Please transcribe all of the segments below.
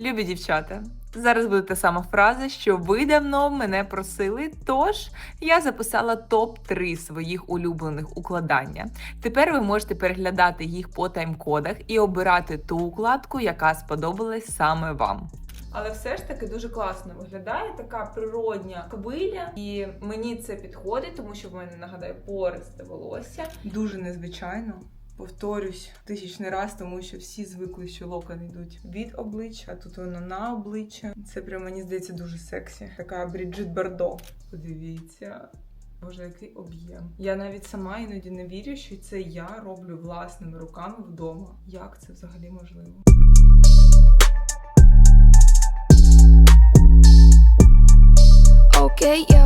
Любі дівчата, зараз буде та сама фраза, що ви давно мене просили. Тож я записала топ 3 своїх улюблених укладання. Тепер ви можете переглядати їх по тайм-кодах і обирати ту укладку, яка сподобалась саме вам. Але все ж таки дуже класно виглядає така природня хвиля, і мені це підходить, тому що в мене нагадаю пористе волосся. Дуже незвичайно. Повторюсь тисячний раз, тому що всі звикли, що локони йдуть від обличчя, а тут воно на обличчя. Це прям мені здається дуже сексі. Така Бріджит Бардо. Подивіться. Боже, який об'єм. Я навіть сама іноді не вірю, що це я роблю власними руками вдома. Як це взагалі можливо? Okay, Eva, Eva,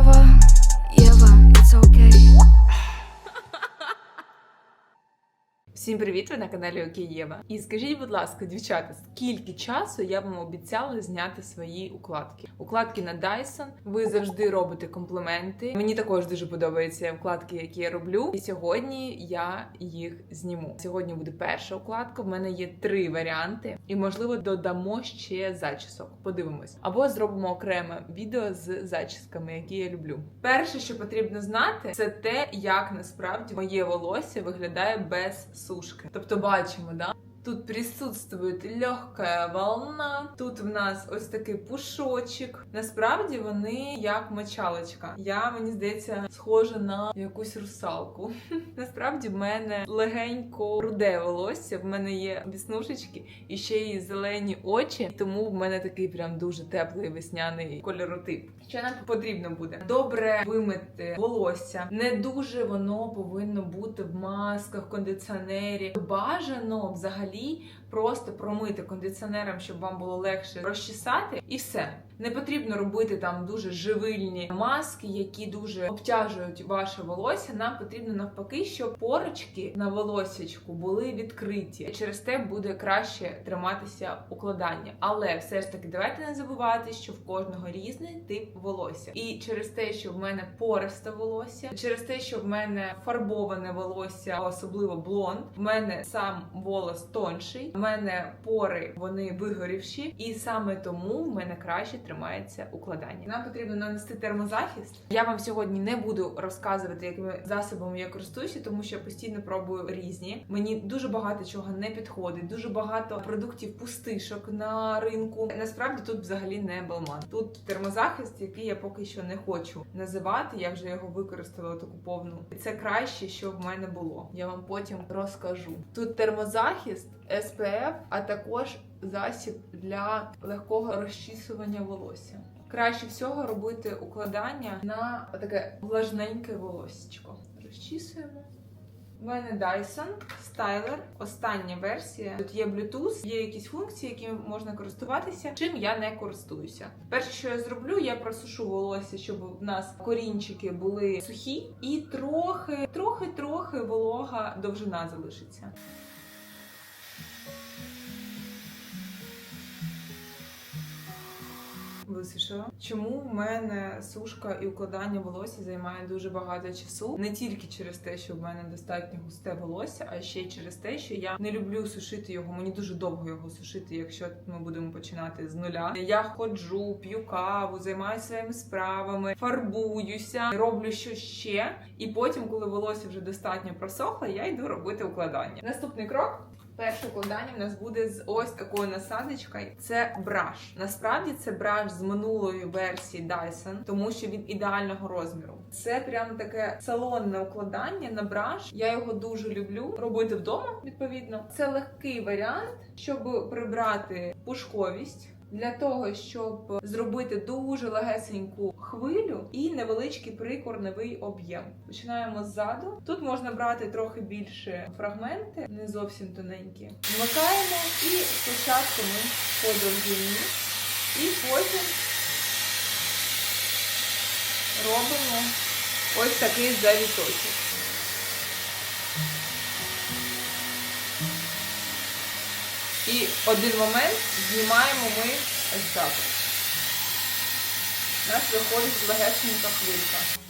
Всім привіт! Ви на каналі Окієва. І скажіть, будь ласка, дівчата, скільки часу я вам обіцяла зняти свої укладки? Укладки на Dyson. Ви завжди робите компліменти. Мені також дуже подобаються укладки, які я роблю. І сьогодні я їх зніму. Сьогодні буде перша укладка. В мене є три варіанти, і можливо додамо ще зачісок. Подивимось. Або зробимо окреме відео з зачісками, які я люблю. Перше, що потрібно знати, це те, як насправді моє волосся виглядає без сушки. Тобто бачимо, да? Тут присутствує легка волна. Тут в нас ось такий пушочок. Насправді вони як мочалочка. Я мені здається схожа на якусь русалку. Насправді в мене легенько руде волосся. В мене є віснушечки і ще й зелені очі. Тому в мене такий прям дуже теплий весняний кольоротип. Що нам потрібно буде? Добре вимити волосся. Не дуже воно повинно бути в масках, кондиціонері. Бажано взагалі ali просто промити кондиціонером, щоб вам було легше розчесати, і все. Не потрібно робити там дуже живильні маски, які дуже обтяжують ваше волосся. Нам потрібно навпаки, щоб порочки на волоссячку були відкриті. Через те буде краще триматися укладання. Але все ж таки, давайте не забувати, що в кожного різний тип волосся. І через те, що в мене пористе волосся, через те, що в мене фарбоване волосся, особливо блонд, в мене сам волос тонший, мене пори вони вигорівші, і саме тому в мене краще тримається укладання. Нам потрібно нанести термозахист. Я вам сьогодні не буду розказувати, якими засобами я користуюся, тому що я постійно пробую різні. Мені дуже багато чого не підходить, дуже багато продуктів пустишок на ринку. Насправді тут взагалі не балман. Тут термозахист, який я поки що не хочу називати. Я вже його використала таку повну. Це краще, що в мене було. Я вам потім розкажу. Тут термозахист, SPF, а також засіб для легкого розчісування волосся. Краще всього робити укладання на таке влажненьке волоссячко. Розчісуємо. У мене Dyson Styler, остання версія. Тут є Bluetooth, є якісь функції, якими можна користуватися. Чим я не користуюся. Перше, що я зроблю, я просушу волосся, щоб в нас корінчики були сухі, і трохи, трохи, трохи волога довжина залишиться. Висушила. Чому в мене сушка і укладання волосся займає дуже багато часу? Не тільки через те, що в мене достатньо густе волосся, а ще й через те, що я не люблю сушити його. Мені дуже довго його сушити, якщо ми будемо починати з нуля. Я ходжу, п'ю каву, займаюся своїми справами, фарбуюся, роблю що ще. І потім, коли волосся вже достатньо просохло, я йду робити укладання. Наступний крок. Перше укладання в нас буде з ось такою насадочкою. Це браш. Насправді це браш з минулої версії Dyson, тому що він ідеального розміру. Це прям таке салонне укладання на браш. Я його дуже люблю робити вдома. Відповідно, це легкий варіант, щоб прибрати пушковість. Для того щоб зробити дуже легесеньку хвилю і невеличкий прикорневий об'єм. Починаємо ззаду. Тут можна брати трохи більше фрагменти, не зовсім тоненькі. Вмикаємо і спочатку ми по довжині, і потім робимо ось такий завіточок. І один момент знімаємо ми ось так. У нас виходить легесенька хвилька.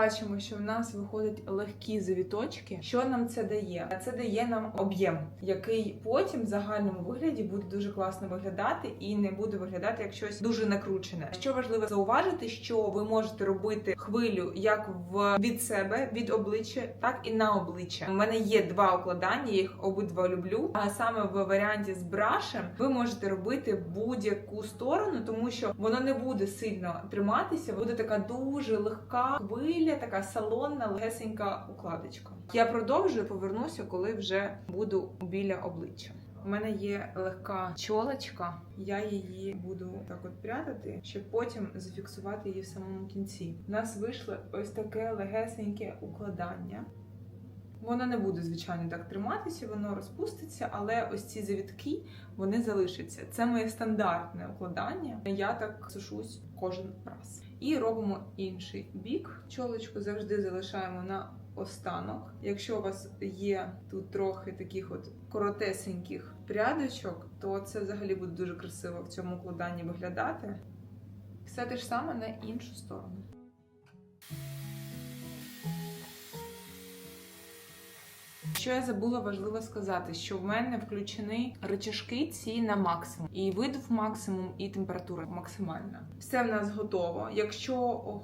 Бачимо, що в нас виходять легкі завіточки. Що нам це дає? Це дає нам об'єм, який потім в загальному вигляді буде дуже класно виглядати і не буде виглядати як щось дуже накручене. Що важливо зауважити, що ви можете робити хвилю як в від себе, від обличчя, так і на обличчя. У мене є два укладання, їх обидва люблю. А саме в варіанті з брашем ви можете робити будь-яку сторону, тому що воно не буде сильно триматися. Буде така дуже легка хвиля, така салонна, легесенька укладочка. Я продовжую, повернуся, коли вже буду біля обличчя. У мене є легка чолочка, я її буду так от прятати, щоб потім зафіксувати її в самому кінці. У нас вийшло ось таке легесеньке укладання. Воно не буде, звичайно, так триматися, воно розпуститься, але ось ці завітки вони залишаться. Це моє стандартне укладання. Я так сушусь кожен раз. І робимо інший бік. Чолочку завжди залишаємо на останок. Якщо у вас є тут трохи таких от коротесеньких прядочок, то це взагалі буде дуже красиво в цьому укладанні виглядати. Все те ж саме на іншу сторону. Що я забула важливо сказати, що в мене включені рычажки ці на максимум, і видув максимум, і температура максимальна. Все в нас готово. Якщо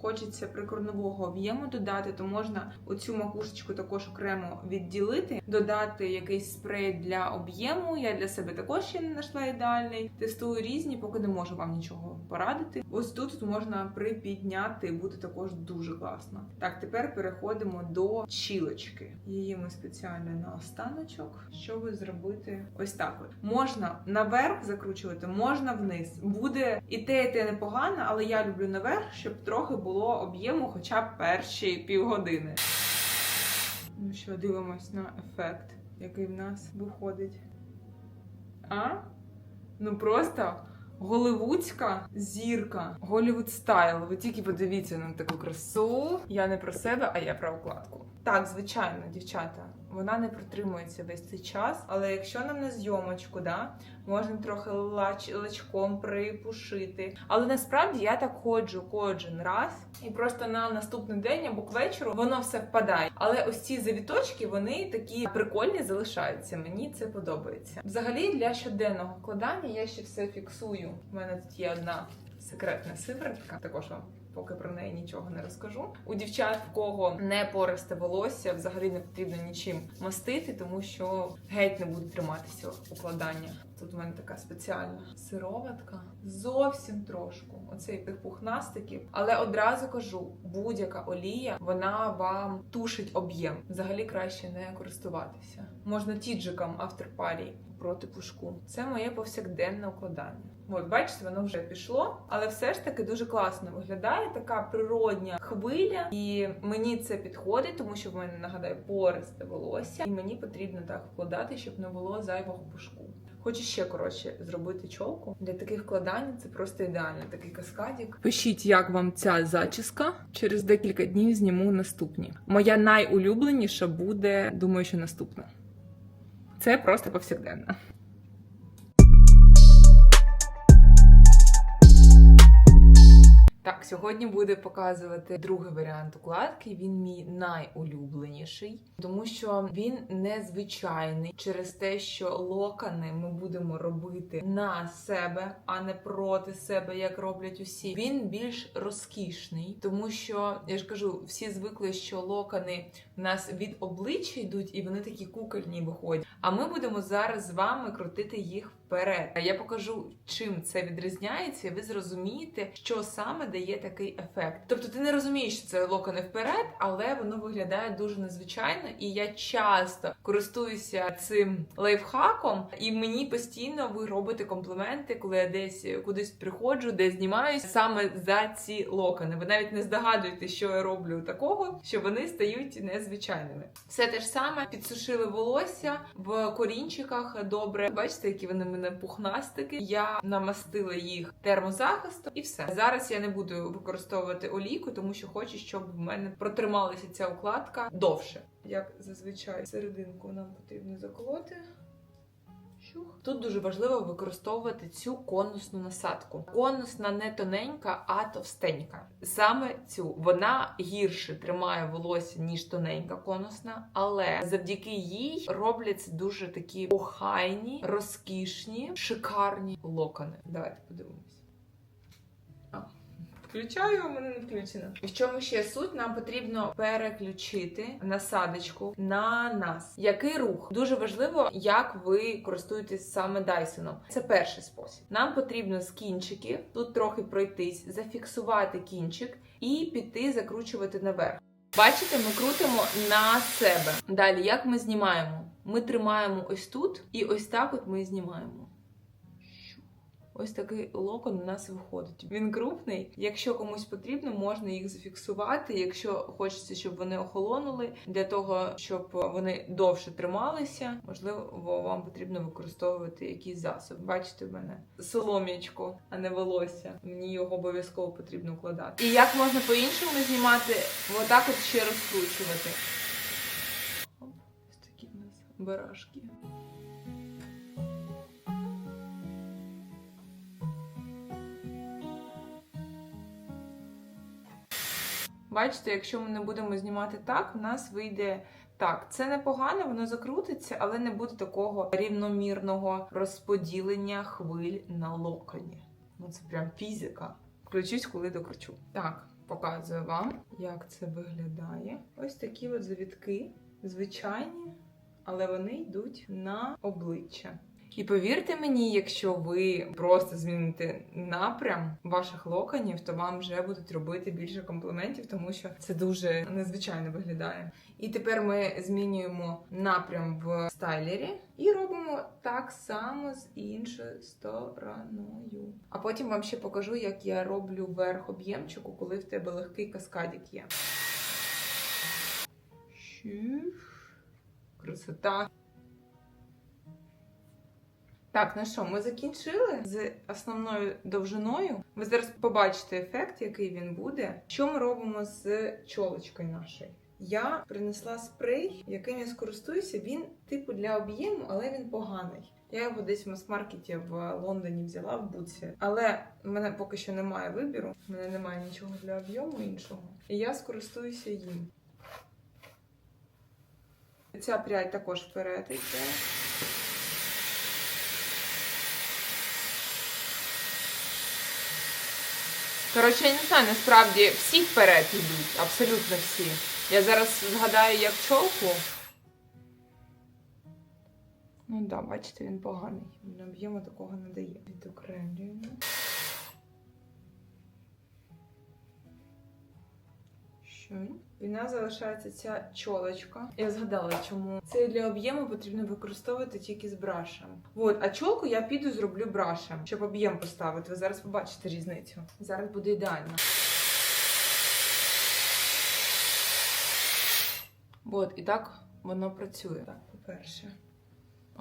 хочеться прикорнового об'єму додати, то можна оцю макушечку також окремо відділити, додати якийсь спрей для об'єму. Я для себе також ще не знайшла ідеальний. Тестую різні, поки не можу вам нічого порадити. Ось тут можна припідняти, буде також дуже класно. Так, тепер переходимо до чілочки. Її ми спеціально на останочок, щоб зробити ось так. От можна наверх закручувати, можна вниз. Буде і те, і те непогано, але я люблю наверх, щоб трохи було об'єму, хоча б перші півгодини. Ну що, дивимось на ефект, який в нас виходить. А? Ну просто голливудська зірка. Голівуд стайл. Ви тільки подивіться на таку красу. Я не про себе, а я про укладку. Так, звичайно, дівчата, вона не протримується весь цей час, але якщо нам на зйомочку, да, можна трохи лач, лачком припушити. Але насправді я так ходжу кожен раз, і просто на наступний день або к вечору воно все впадає. Але ось ці завіточки вони такі прикольні залишаються. Мені це подобається. Взагалі для щоденного вкладання я ще все фіксую. У мене тут є одна секретна сиворотка, також вам. Поки про неї нічого не розкажу. У дівчат, в кого не пористе волосся, взагалі не потрібно нічим мастити, тому що геть не буде триматися укладання. Тут у мене така спеціальна сироватка. Зовсім трошку. Оцей тих пухнастиків. Але одразу кажу: будь-яка олія вона вам тушить об'єм. Взагалі краще не користуватися. Можна тіджиком авторпарій проти пушку. Це моє повсякденне укладання. От, бачите, воно вже пішло, але все ж таки дуже класно виглядає. Така природня хвиля, і мені це підходить, тому що в мене нагадаю пористе волосся, і мені потрібно так вкладати, щоб не було зайвого пушку. Хочу ще коротше зробити чолку. Для таких вкладань це просто ідеально. Такий каскадік. Пишіть, як вам ця зачіска. Через декілька днів зніму наступні. Моя найулюбленіша буде, думаю, що наступна. Це просто повсякденна. Так, сьогодні буде показувати другий варіант укладки. Він мій найулюбленіший, тому що він незвичайний через те, що локони ми будемо робити на себе, а не проти себе, як роблять усі. Він більш розкішний, тому що я ж кажу, всі звикли, що локони в нас від обличчя йдуть, і вони такі кукольні виходять. А ми будемо зараз з вами крутити їх вперед. Я покажу, чим це відрізняється, і ви зрозумієте, що саме дає такий ефект. Тобто, ти не розумієш, що це локони вперед, але воно виглядає дуже незвичайно, і я часто користуюся цим лайфхаком, і мені постійно ви робите компліменти, коли я десь кудись приходжу, де знімаюсь саме за ці локони. Ви навіть не здогадуєте, що я роблю такого, що вони стають незвичайними. Все те ж саме підсушили волосся в корінчиках добре. Бачите, які вони мене пухнастики. Я намастила їх термозахистом і все. Зараз я не буду використовувати олійку, тому що хочу, щоб в мене протрималася ця укладка довше. Як зазвичай серединку нам потрібно заколоти, Чух. Тут дуже важливо використовувати цю конусну насадку. Конусна не тоненька, а товстенька. Саме цю вона гірше тримає волосся, ніж тоненька конусна, але завдяки їй робляться дуже такі охайні, розкішні, шикарні локони. Давайте подивимось. Включаю, а мене не включено. В чому ще суть? Нам потрібно переключити насадочку на нас. Який рух? Дуже важливо, як ви користуєтесь саме Дайсоном. Це перший спосіб. Нам потрібно з кінчиків тут трохи пройтись, зафіксувати кінчик і піти закручувати наверх. Бачите, ми крутимо на себе. Далі, як ми знімаємо? Ми тримаємо ось тут, і ось так от ми знімаємо. Ось такий локон у нас виходить. Він крупний. Якщо комусь потрібно, можна їх зафіксувати. Якщо хочеться, щоб вони охолонули, для того, щоб вони довше трималися, можливо, вам потрібно використовувати якийсь засоб. Бачите в мене солом'ячко, а не волосся. Мені його обов'язково потрібно вкладати. І як можна по-іншому знімати, отак от ще розкручувати. Оп, ось такі в нас барашки. Бачите, якщо ми не будемо знімати так, в нас вийде так. Це непогано, воно закрутиться, але не буде такого рівномірного розподілення хвиль на локоні. Ну це прям фізика. Включусь, коли докручу. Так, показую вам, як це виглядає. Ось такі от завітки, звичайні, але вони йдуть на обличчя. І повірте мені, якщо ви просто зміните напрям ваших локонів, то вам вже будуть робити більше компліментів, тому що це дуже незвичайно виглядає. І тепер ми змінюємо напрям в стайлері і робимо так само з іншою стороною. А потім вам ще покажу, як я роблю верх об'ємчику, коли в тебе легкий каскадик є. Красота. Так, ну що, ми закінчили з основною довжиною. Ви зараз побачите ефект, який він буде. Що ми робимо з чолочкою нашою? Я принесла спрей, яким я скористуюся. Він типу для об'єму, але він поганий. Я його десь в мас-маркеті в Лондоні взяла в буці. Але в мене поки що немає вибіру. У мене немає нічого для об'єму іншого. І я скористуюся їм. Ця прядь також вперед йде. Коротше, я не знаю, насправді всі вперед йдуть, абсолютно всі. Я зараз згадаю як чолку. Ну так, да, бачите, він поганий. Він об'єму такого не дає. Відокремлюємо. Що? І в нас залишається ця чолочка. Я згадала, чому це для об'єму потрібно використовувати тільки з брашем. От, а чолку я піду зроблю брашем, щоб об'єм поставити. Ви зараз побачите різницю. Зараз буде ідеально. От, і так воно працює. Так, по-перше.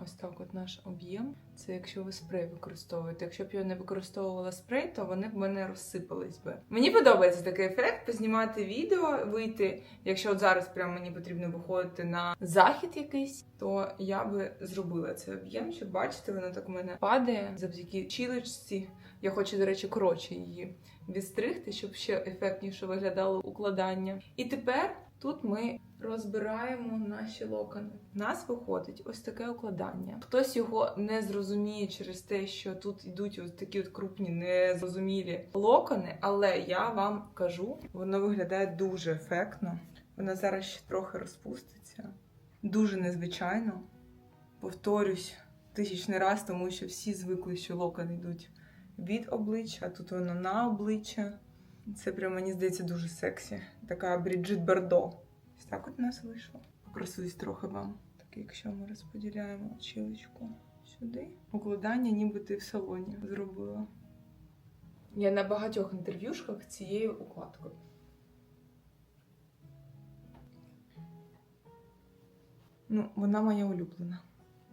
Ось так от наш об'єм. Це якщо ви спрей використовуєте. Якщо б я не використовувала спрей, то вони б мене розсипались би. Мені подобається такий ефект познімати відео, вийти. Якщо от зараз прям мені потрібно виходити на захід якийсь, то я би зробила цей об'єм, щоб бачите, воно так в мене падає завдяки чілочці. Я хочу, до речі, коротше її відстригти, щоб ще ефектніше виглядало укладання. І тепер тут ми розбираємо наші локони. У нас виходить ось таке укладання. Хтось його не зрозуміє через те, що тут йдуть ось такі от крупні, незрозумілі локони, але я вам кажу, воно виглядає дуже ефектно. Вона зараз ще трохи розпуститься. Дуже незвичайно. Повторюсь тисячний раз, тому що всі звикли, що локони йдуть від обличчя, а тут воно на обличчя. Це прям мені здається дуже сексі. Така Бріджит Бардо. Ось так от у нас вийшло. Покрасуюсь трохи вам. Так, якщо ми розподіляємо чілочку сюди. Укладання, ніби ти в салоні зробила. Я на багатьох інтерв'юшках цією укладкою. Ну, вона моя улюблена.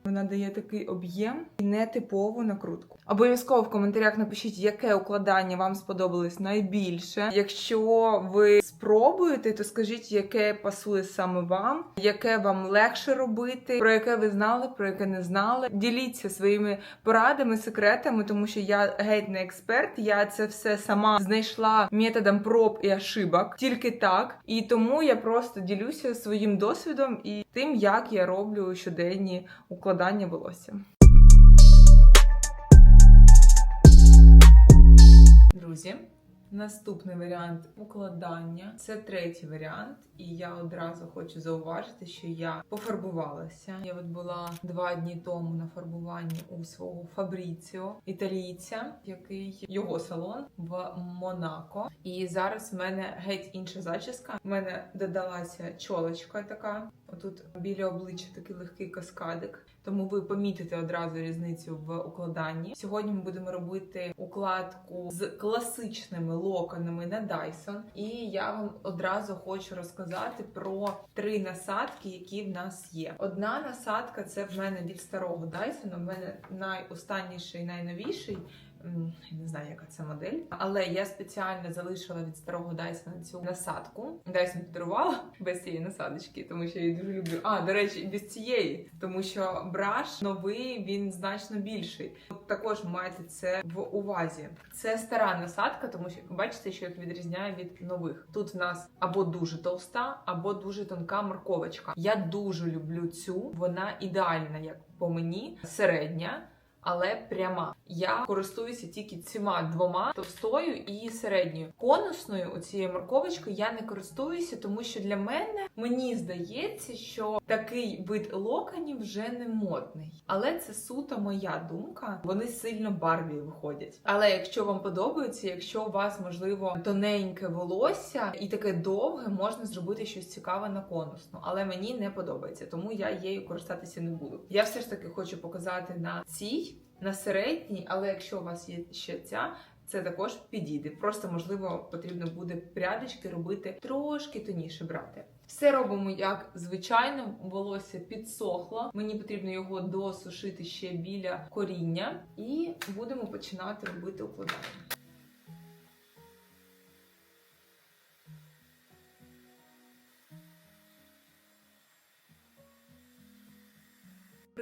Вона дає такий об'єм і нетипову накрутку. Обов'язково в коментарях напишіть, яке укладання вам сподобалось найбільше. Якщо ви спробуєте, то скажіть, яке пасує саме вам, яке вам легше робити, про яке ви знали, про яке не знали. Діліться своїми порадами, секретами, тому що я геть не експерт. Я це все сама знайшла методом проб і ошибок, тільки так. І тому я просто ділюся своїм досвідом і тим, як я роблю щоденні укладання волосся. Друзі, наступний варіант укладання це третій варіант, і я одразу хочу зауважити, що я пофарбувалася. Я от була два дні тому на фарбуванні у свого Фабріціо, італійця, який його салон в Монако. І зараз в мене геть інша зачіска. У мене додалася чолочка така. Отут біля обличчя такий легкий каскадик. Тому ви помітите одразу різницю в укладанні. Сьогодні ми будемо робити укладку з класичними локонами на Dyson. І я вам одразу хочу розказати про три насадки, які в нас є. Одна насадка це в мене від старого Dyson. в мене найостанніший, найновіший. Я Не знаю, яка це модель, але я спеціально залишила від старого Dyson цю насадку. Dyson подарувала без цієї насадочки, тому що я її дуже люблю. А, до речі, без цієї, тому що браш новий, він значно більший. От Також майте це в увазі. Це стара насадка, тому що бачите, що їх відрізняє від нових. Тут в нас або дуже товста, або дуже тонка морковочка. Я дуже люблю цю. Вона ідеальна, як по мені, середня. Але пряма. Я користуюся тільки цими двома товстою і середньою. Конусною оцією морковочкою я не користуюся, тому що для мене мені здається, що такий вид локонів вже не модний. Але це суто моя думка. Вони сильно барві виходять. Але якщо вам подобається, якщо у вас можливо тоненьке волосся і таке довге, можна зробити щось цікаве на конусну. Але мені не подобається, тому я її користатися не буду. Я все ж таки хочу показати на цій на середній, але якщо у вас є ще ця, це також підійде. Просто можливо потрібно буде прядочки робити трошки тоніше брати. Все робимо як звичайно, волосся підсохло. Мені потрібно його досушити ще біля коріння, і будемо починати робити укладання.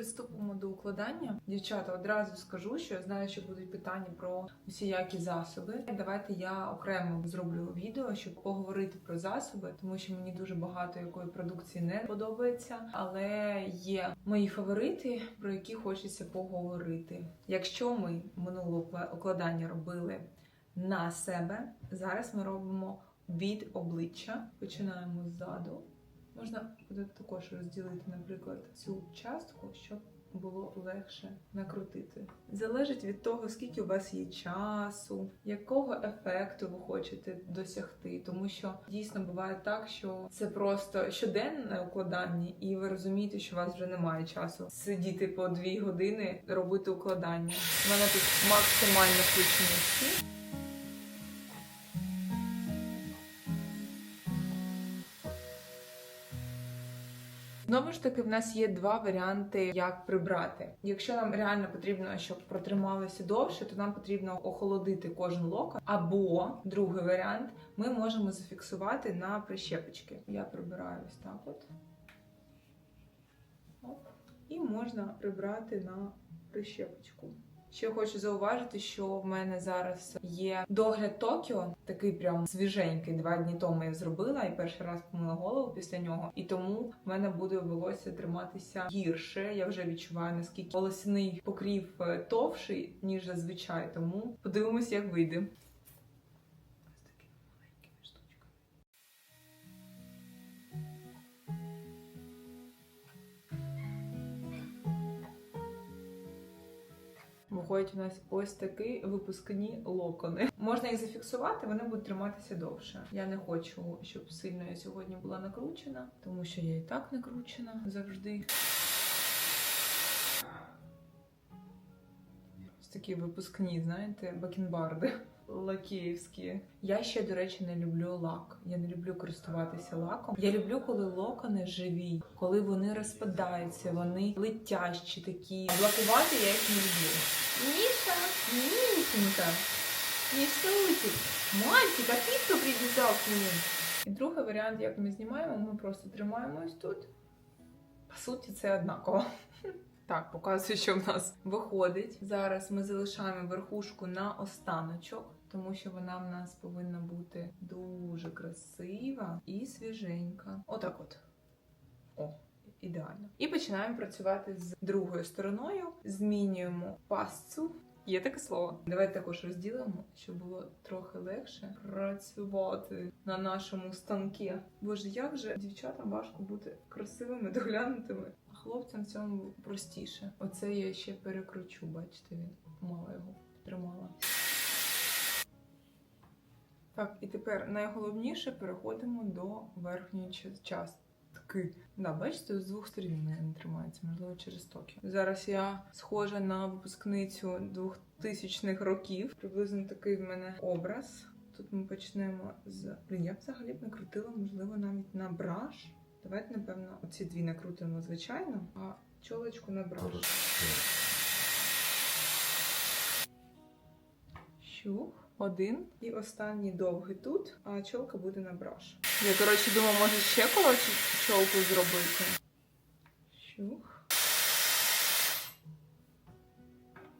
Приступимо до укладання. Дівчата, одразу скажу, що я знаю, що будуть питання про усіякі засоби. Давайте я окремо зроблю відео, щоб поговорити про засоби, тому що мені дуже багато якої продукції не подобається, але є мої фаворити, про які хочеться поговорити. Якщо ми минуле укладання робили на себе, зараз ми робимо від обличчя. Починаємо ззаду. Можна буде також розділити, наприклад, цю частку, щоб було легше накрутити. Залежить від того, скільки у вас є часу, якого ефекту ви хочете досягти. Тому що дійсно буває так, що це просто щоденне укладання, і ви розумієте, що у вас вже немає часу сидіти по дві години, робити укладання. У мене тут максимально включені всі. Знову ж таки, в нас є два варіанти, як прибрати. Якщо нам реально потрібно, щоб протрималося довше, то нам потрібно охолодити кожен локон. Або другий варіант, ми можемо зафіксувати на прищепочки. Я прибираю ось так от. Оп. І можна прибрати на прищепочку. Ще хочу зауважити, що в мене зараз є догляд Токіо, такий прям свіженький. Два дні тому я зробила і перший раз помила голову після нього. І тому в мене буде волосся триматися гірше. Я вже відчуваю наскільки волосяний покрів е, товший ніж зазвичай. Тому подивимось, як вийде. Виходять у нас ось такі випускні локони. Можна їх зафіксувати, вони будуть триматися довше. Я не хочу, щоб сильно я сьогодні була накручена, тому що я і так накручена завжди. Такі випускні, знаєте, бакенбарди лакіївські. Я ще, до речі, не люблю лак. Я не люблю користуватися лаком. Я люблю, коли локони живі, коли вони розпадаються, вони летящі такі. Блокувати я їх не люблю. Міша, Мішенька, Мішутик, мальчик, а ты кто привязал к нему? І другий варіант, як ми знімаємо, ми просто тримаємо ось тут. По суті, це однаково. Так, показую, що в нас виходить. Зараз ми залишаємо верхушку на останочок, тому що вона в нас повинна бути дуже красива і свіженька. Отак от. О, ідеально. І починаємо працювати з другою стороною. Змінюємо пасцу. Є таке слово. Давайте також розділимо, щоб було трохи легше працювати на нашому станкі. Боже, як же дівчатам важко бути красивими, доглянутими, хлопцям в цьому простіше. Оце я ще перекручу, бачите, він мало його тримала. Так, і тепер найголовніше переходимо до верхньої частки. Да, бачите, з двох сторін мене не тримається, можливо, через токи. Зараз я схожа на випускницю 2000-х років. Приблизно такий в мене образ. Тут ми почнемо з. Блін, я взагалі б накрутила, можливо, навіть на браш. Давайте, напевно, оці дві накрутимо, звичайно, а чолочку на браш. Щух. Один. І останній довгий тут, а чолка буде на браш. Я, коротше, думаю, може ще коротше чолку зробити. Щух.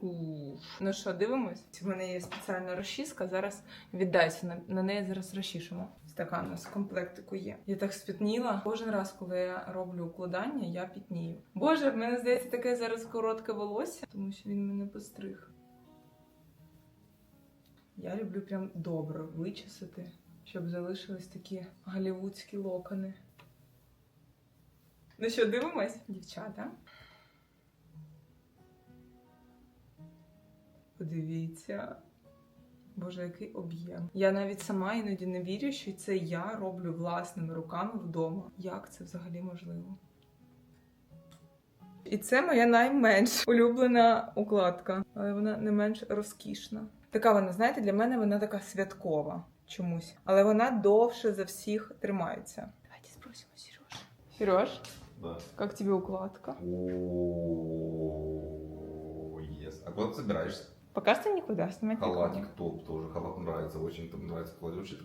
Уф. Ну що, дивимось? У мене є спеціальна розчіска. Зараз віддайся. На, на неї зараз розчішемо. Така у нас комплектику є. Я так спітніла. Кожен раз, коли я роблю укладання, я пітнію. Боже, в мене здається таке зараз коротке волосся, тому що він мене постриг. Я люблю прям добре вичесати, щоб залишились такі голівудські локони. Ну що, дивимось, дівчата? Подивіться. Боже, який об'єм. Я навіть сама іноді не вірю, що це я роблю власними руками вдома. Як це взагалі можливо? І це моя найменш улюблена укладка, але вона не менш розкішна. Така вона, знаєте, для мене вона така святкова чомусь, але вона довше за всіх тримається. Давайте спросимо Сережа. Сереж, Да. як тобі укладка? О, yes. А куда ты собираешься? Пока что никуда снимать Халатник Халатик топ тоже. Халат нравится, очень там нравится. Кладешь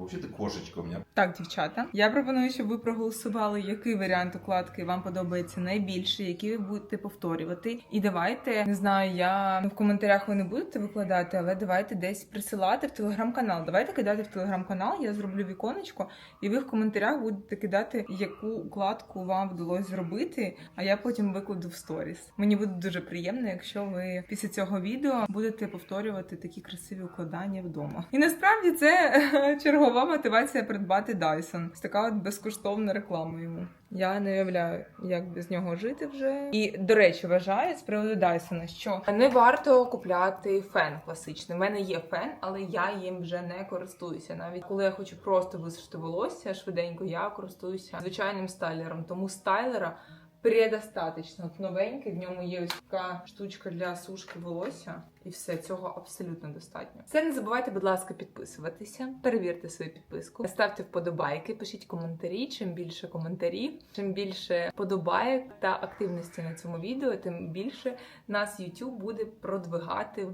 Вообще ты кошечка у меня. Так, дівчата, я пропоную, щоб ви проголосували, який варіант укладки вам подобається найбільше, який ви будете повторювати. І давайте не знаю, я ну, в коментарях ви не будете викладати, але давайте десь присилати в телеграм-канал. Давайте кидати в телеграм-канал, я зроблю віконечко, і ви в коментарях будете кидати, яку укладку вам вдалося зробити. А я потім викладу в сторіс. Мені буде дуже приємно, якщо ви після цього відео будете повторювати такі красиві укладання вдома. І насправді це чергова мотивація придбати Dyson. Ось така от безкоштовна реклама йому. Я не уявляю, як без нього жити вже. І до речі, вважаю з приводу Dyson, що не варто купляти фен класичний. У мене є фен, але я їм вже не користуюся. Навіть коли я хочу просто висушити волосся швиденько, я користуюся звичайним стайлером. Тому стайлера предостаточно. От новенький, в ньому є ось така штучка для сушки волосся, і все цього абсолютно достатньо. Все не забувайте, будь ласка, підписуватися, перевірте свою підписку, ставте вподобайки, пишіть коментарі. Чим більше коментарів, чим більше подобайок та активності на цьому відео, тим більше нас YouTube буде продвигати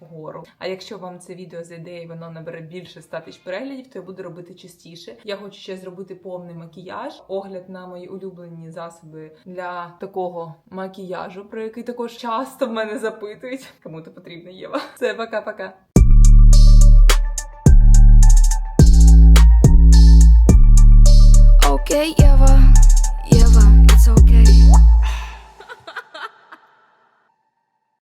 вгору. А якщо вам це відео зайде і воно набере більше 100 тисяч переглядів, то я буду робити частіше. Я хочу ще зробити повний макіяж, огляд на мої улюблені засоби для такого макіяжу, про який також часто в мене запитують. Кому то потрібно Єва. Все, пока-пока. Okay, Eva, Eva, it's okay.